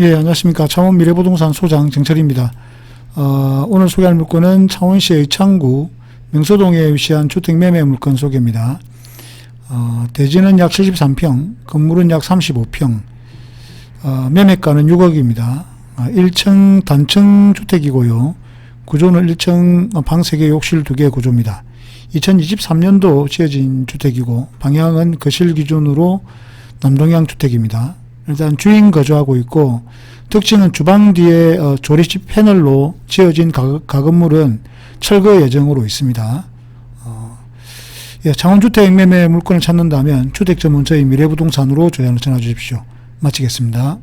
예, 안녕하십니까. 창원 미래부동산 소장 정철입니다. 어, 오늘 소개할 물건은 창원시 의창구 명소동에 위치한 주택 매매 물건 소개입니다. 어, 대지는 약 73평, 건물은 약 35평, 어, 매매가는 6억입니다. 어, 1층 단층 주택이고요. 구조는 1층 방 3개, 욕실 2개 구조입니다. 2023년도 지어진 주택이고 방향은 거실 기준으로 남동향 주택입니다. 일단 주인 거주하고 있고 특징은 주방 뒤에 어, 조립식 패널로 지어진 가, 가건물은 철거 예정으로 있습니다. 어, 예, 창원주택 매매 물건을 찾는다면 주택 전문 저희 미래부동산으로 전화 주십시오. 마치겠습니다.